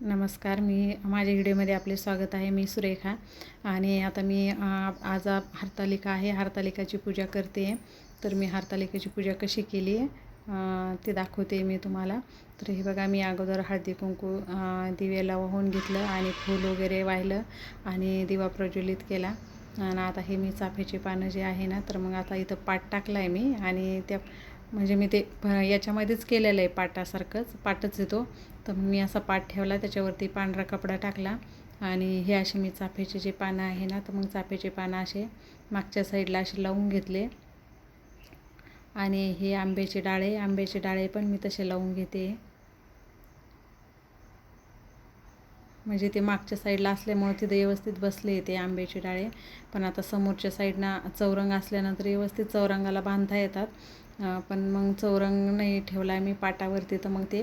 नमस्कार मी माझ्या व्हिडिओमध्ये आपले स्वागत आहे. मी सुरेखा आणि आता मी आज हरतालिका आहे. हरतालिकाची पूजा करते. तर मी हरतालिकाची पूजा कशी केली आहे ते दाखवते मी तुम्हाला. तर हे बघा मी अगोदर हळदी कुंकू दिव्याला वाहून घेतलं आणि फूल वगैरे वाहिलं आणि दिवा प्रज्वलित केला. आणि आता हे मी चाफ्याची पानं जे आहे ना तर मग आता इथं पाट टाकला आहे मी आणि त्या म्हणजे मी ते याच्यामध्येच केलेलं आहे पाटासारखंच पाटच येतो तर मी असा पाट ठेवला त्याच्यावरती पांढरा कपडा टाकला. आणि हे असे मी चाफ्याचे जे पानं आहे ना तर मग चाफ्याचे पानं असे मागच्या साईडला असे लावून घेतले. आणि हे आंब्याचे डाळे आंब्याचे डाळे पण मी तसे लावून घेते. म्हणजे ते मागच्या साईडला असल्यामुळे तिथे व्यवस्थित बसले ते आंब्याचे डाळे. पण आता समोरच्या साईडनं चौरंग असल्यानंतर व्यवस्थित चौरंगाला बांधता येतात. पण मग चौरंग नाही ठेवला मी पाटावरती. तर मग ते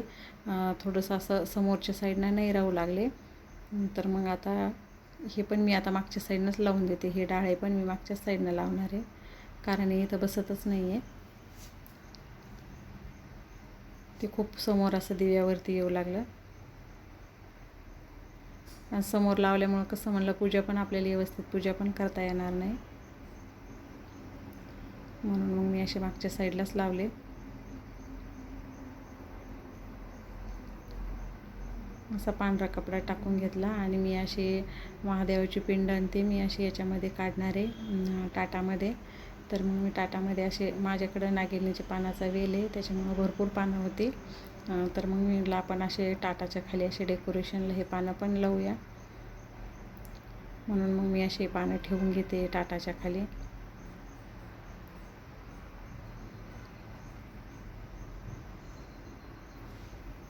थोडंसं असं समोरच्या साईडनं नाही राहू लागले. तर मग आता हे पण मी आता मागच्या साईडनंच लावून देते. हे डाळे पण मी मागच्याच साईडनं लावणार आहे. कारण हे इथं बसतच नाही आहे ते खूप समोर असं दिव्यावरती येऊ लागलं. आणि समोर लावल्यामुळं कसं म्हणलं पूजा पण आपल्याला व्यवस्थित पूजा पण करता येणार नाही. म्हणून मग मी असे मागच्या साईडलाच लावले. असा पांढरा कपडा टाकून घेतला आणि मी असे महादेवाची पिंड आणते मी असे याच्यामध्ये काढणारे टाटामध्ये. तर मग मी टाटामध्ये असे माझ्याकडं नागिनीच्या पानाचा वेल आहे त्याच्यामुळं भरपूर पानं होती. तर मग मी ला आपण असे टाटाच्या खाली असे डेकोरेशनला हे पानं पण लावूया. म्हणून मग मी असे पानं ठेवून घेते टाटाच्या खाली.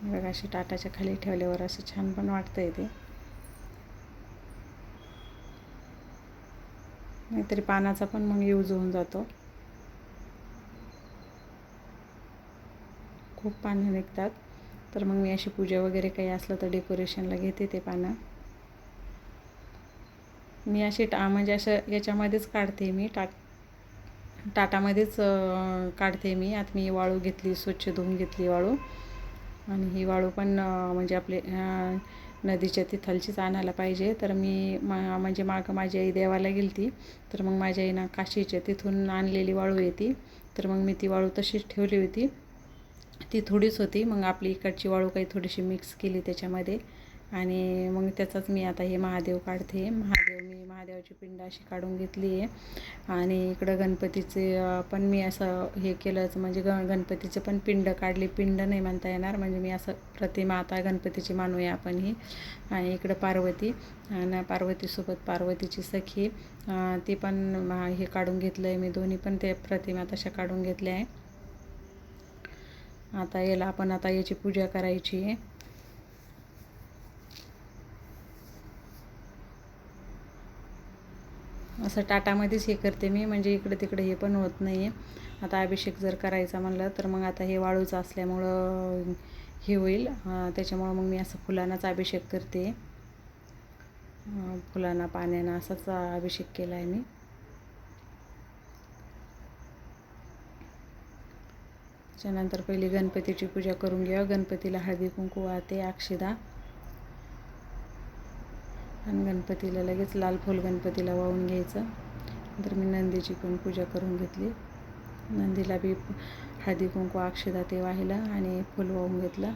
बघा अशी टाटाच्या खाली ठेवल्यावर असं छान पण वाटतं आहे ते. नाहीतरी पानाचा पण मग यूज होऊन जातो. खूप पानं निघतात. तर मग मी अशी पूजा वगैरे काही असलं तर डेकोरेशनला घेते ते पानं. मी अशी टा म्हणजे असं याच्यामध्येच काढते मी टा टाटामध्येच काढते मी. आता मी वाळू घेतली स्वच्छ धुवून घेतली वाळू. आणि ही वाळू पण म्हणजे आपले नदीच्या तिथलचीच आणायला पाहिजे. तर मी मा म्हणजे मागं माझी आई देवाला गेली ती तर मग माझ्या आईनं काशीच्या तिथून आणलेली वाळू आहे ती तर मग मी ती वाळू तशीच ठेवली होती. ती थोडीच होती. मग आपली इकडची वाळू काही थोडीशी मिक्स केली त्याच्यामध्ये. आणि मग त्याचाच मी आता हे महादेव काढते. महादेव मी पिंड अशी काढून घेतली आहे. आणि इकडं गणपतीचे पण मी असं हे केलंच. म्हणजे ग गणपतीचे पण पिंड काढली. पिंड नाही म्हणता येणार. म्हणजे मी असं प्रतिमा आता गणपतीची मानूया आपण ही. आणि इकडं पार्वती. आणि पार्वतीसोबत पार्वतीची सखी. ती पण मा- हे काढून घेतलं आहे मी दोन्ही पण ते प्रतिमा तशा काढून घेतल्या आहे. आता याला आपण आता याची पूजा करायची आहे. असं टाटामध्येच हे करते मी म्हणजे इकडे तिकडे हे पण होत नाही आहे आता अभिषेक जर करायचा म्हणलं तर मग आता हे वाळूचं असल्यामुळं हे होईल. त्याच्यामुळं मग मी असं फुलांनाच अभिषेक करते. फुलांना पाण्यानं असाच अभिषेक केला आहे मी. त्याच्यानंतर पहिली गणपतीची पूजा करून घ्या गणपतीला हळदी कुंकू वाहते अक्षदा. आणि गणपतीला लगेच लाल फूल गणपतीला वाहून घ्यायचं. नंतर मी नंदीची पण पूजा करून घेतली. नंदीला बी हळदी कुंकू अक्षदा ते वाहिलं आणि फूल वाहून घेतलं.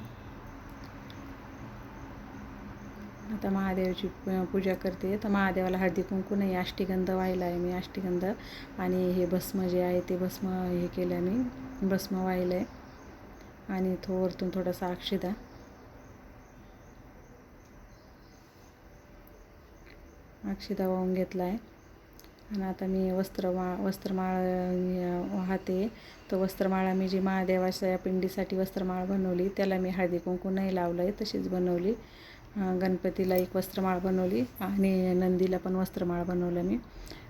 आता महादेवाची पूजा करते. तर महादेवाला हळदी कुंकू नाही अष्टिगंध वाहिला आहे मी अष्टिगंध. आणि हे भस्म जे आहे ते भस्म हे केलं मी. भस्म वाहिलं आहे आणि तो वरतून थोडासा अक्षदा. अक्षदा वाहून घेतला आहे आणि आता मी वस्त्रमा वस्त्रमाळ वाहते. तर वस्त्रमाळा मी जी महादेवाच्या पिंडीसाठी वस्त्रमाळ बनवली त्याला मी हळदी कुंकू नाही लावलं आहे तशीच बनवली. गणपतीला एक वस्त्रमाळ बनवली आणि नंदीला पण वस्त्रमाळ बनवलं मी.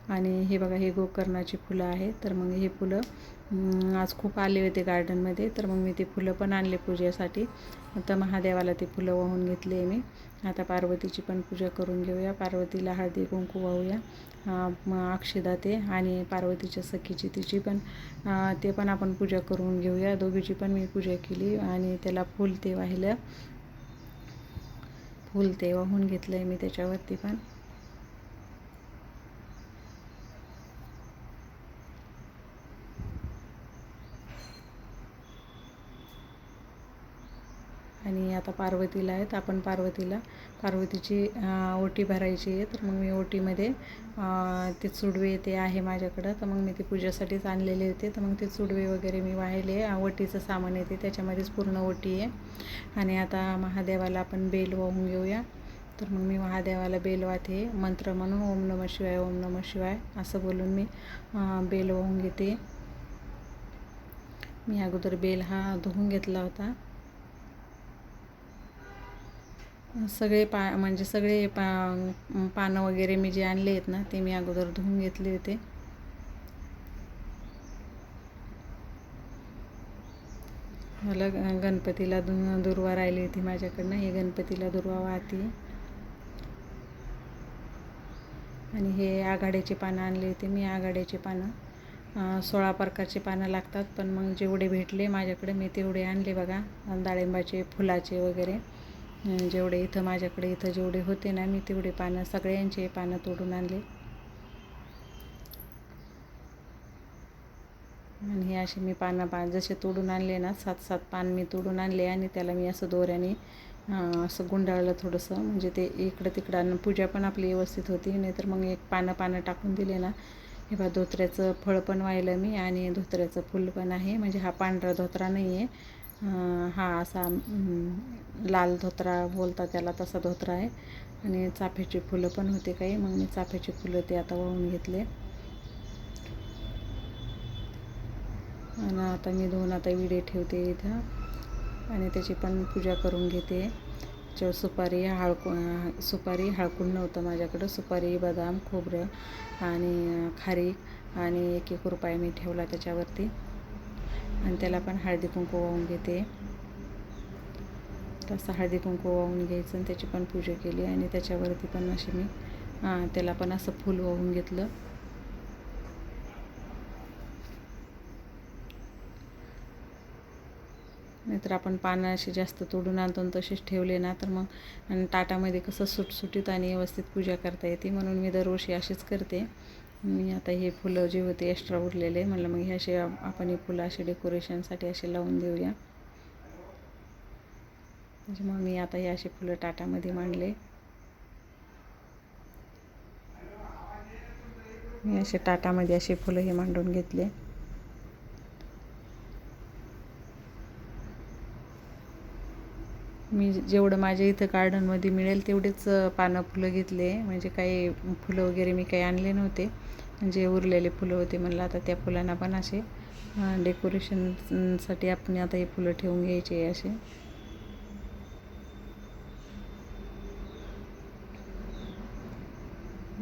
आणि हे बघा हे गोकर्णाची फुलं आहे तर मग हे फुलं आज खूप आले होते गार्डनमध्ये तर मग मी ते फुलं पण आणले पूजेसाठी. आता महादेवाला ते फुलं वाहून घेतले मी. आता पार्वतीची पण पूजा करून घेऊया. पार्वतीला हळदी कुंकू वाहूया. अक्षदा ते आणि पार्वतीच्या सखीची तिची पण ते पण आपण पूजा करून घेऊया. दोघीची पण मी पूजा केली आणि त्याला फूल ते वाहिलं. फूल ते वाहून घेतलं आहे मी त्याच्यावरती पण. आणि आता पार्वतीला आहेत आपण पार्वतीला. पार्वतीची ओटी भरायची आहे तर मग मी ओटीमध्ये ते चुडवे ते आहे माझ्याकडं. तर मग मी ते पूजेसाठीच आणलेले होते. तर मग ते चुडवे वगैरे मी वाहिले. ओटीचं सामान येते त्याच्यामध्येच पूर्ण ओटी आहे. आणि आता महादेवाला आपण बेल वाहून घेऊया. तर मग मी महादेवाला बेल वाहते. मंत्र म्हणून ओम नम शिवाय ओम नम शिवाय असं बोलून मी बेल वाहून घेते. मी अगोदर बेल हा धुवून घेतला होता. सगळे पा म्हणजे सगळे पा पानं वगैरे मी जे आणले आहेत ना ते मी अगोदर धुवून घेतले होते. मला गणपतीला दु दुर्वा राहिली होती माझ्याकडनं. हे गणपतीला दुर्वा वाहती. आणि हे आघाड्याचे पानं आणले होते मी आघाड्याचे पानं. सोळा प्रकारचे पानं लागतात पण मग जेवढे भेटले माझ्याकडे मी तेवढे आणले बघा. डाळिंबाचे फुलाचे वगैरे. जेवढे इथं माझ्याकडे इथं जेवढे होते ना मी तेवढे पानं सगळ्यांचे पानं तोडून आणले. आणि हे असे मी पानं पा जसे तोडून आणले ना सात सात पान मी तोडून आणले आणि त्याला मी असं दोऱ्याने असं गुंडाळलं थोडंसं. म्हणजे ते इकडं तिकडं पूजा पण आपली व्यवस्थित होती. नाहीतर मग एक पानं पानं टाकून दिले ना. हे बा धोत्र्याचं फळ पण वाहिलं मी आणि धोत्र्याचं फूल पण आहे. म्हणजे हा पांढरा धोत्रा नाही आहे हा असा लाल धोत्रा बोलता त्याला तसा धोत्रा आहे. आणि चाफ्याची फुलं पण होते काही. मग मी चाफ्याची फुलं ते आता वाहून घेतले. आणि आता मी दोन आता विडे ठेवते इथं. आणि त्याची पण पूजा करून घेते. त्याच्यावर सुपारी हळकू सुपारी हळकून नव्हतं माझ्याकडं. सुपारी बदाम खोबरं आणि खारीक आणि एक एक रुपये मी ठेवला त्याच्यावरती. आणि त्याला पण हळदी कुंकू वाहून घेते. तसं हळदी कुंकू वाहून घ्यायचं आणि त्याची पण पूजा केली आणि त्याच्यावरती पण अशी मी त्याला पण असं फूल वाहून घेतलं. नाहीतर आपण पानं अशी जास्त तोडून आणतो तसेच ठेवले ना तर मग आणि ताटामध्ये कसं सुटसुटीत आणि व्यवस्थित पूजा करता येते म्हणून मी दरवर्षी अशीच करते. मी आता हे फुलं जे होते एक्स्ट्रा उरलेले म्हणलं मग हे असे आपण हे फुलं असे डेकोरेशनसाठी असे लावून देऊया. म्हणजे मग मी आता हे असे फुलं टाटामध्ये मांडले. मी असे टाटामध्ये असे फुलं हे मांडून घेतले. मी जेवढं माझ्या इथं गार्डनमध्ये मिळेल तेवढेच पानं फुलं घेतले. म्हणजे काही फुलं वगैरे मी काही आणले नव्हते. म्हणजे उरलेले फुलं होते म्हणलं आता त्या फुलांना पण असे डेकोरेशनसाठी आपण आता हे फुलं ठेवून घ्यायचे असे.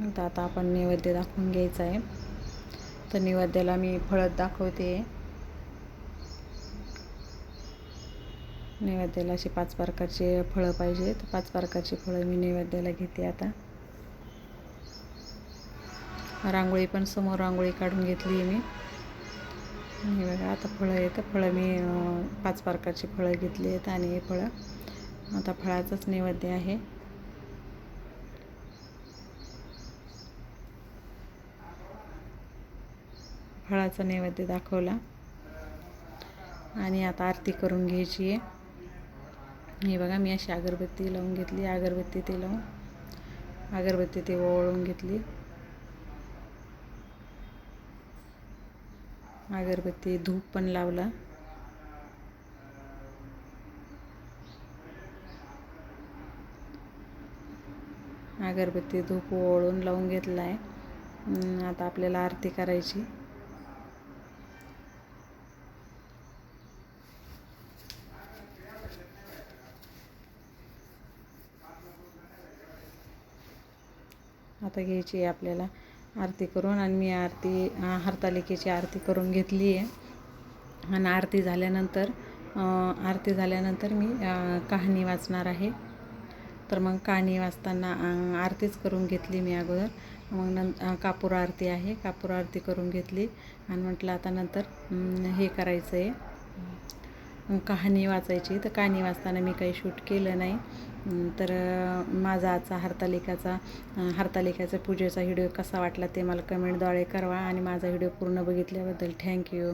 आता आता आपण नैवेद्य दाखवून घ्यायचं आहे. तर नैवेद्याला मी फळत दाखवते. नैवेद्याला असे पाच प्रकारचे फळं पाहिजे. तर पाच प्रकारची फळं मी नैवेद्याला घेते आता. रांगोळी पण समोर रांगोळी काढून घेतली आहे मी. आणि बघा आता फळं आहेत. फळं मी पाच प्रकारची फळं घेतली आहेत आणि हे फळं आता फळाचंच नैवेद्य आहे. फळाचा नैवेद्य दाखवला. आणि आता आरती करून घ्यायची आहे. हे बघा मी अशी अगरबत्ती लावून घेतली. अगरबत्ती ते लावून अगरबत्ती ते ओळून घेतली. अगरबत्ती धूप पण लावला. अगरबत्ती धूप ओळून लावून घेतला आहे आता आपल्याला आरती करायची. आता घ्यायची आहे आपल्याला आरती करून आणि मी आरती हरतालिकेची आरती करून घेतली आहे. आणि आरती झाल्यानंतर आरती झाल्यानंतर मी कहाणी वाचणार आहे. तर मग कहाणी वाचताना आरतीच करून घेतली मी अगोदर. मग नं कापूर आरती आहे कापूर आरती करून घेतली. आणि म्हटलं आता नंतर हे करायचं आहे. कहाणी वाचायची. तर कहाणी वाचताना मी काही शूट केलं नाही. तर माझा आजचा हरतालिकाचा हरतालिकाचा पूजेचा व्हिडिओ कसा वाटला ते मला कमेंटद्वारे कळवा आणि माझा व्हिडिओ पूर्ण बघितल्याबद्दल थँक्यू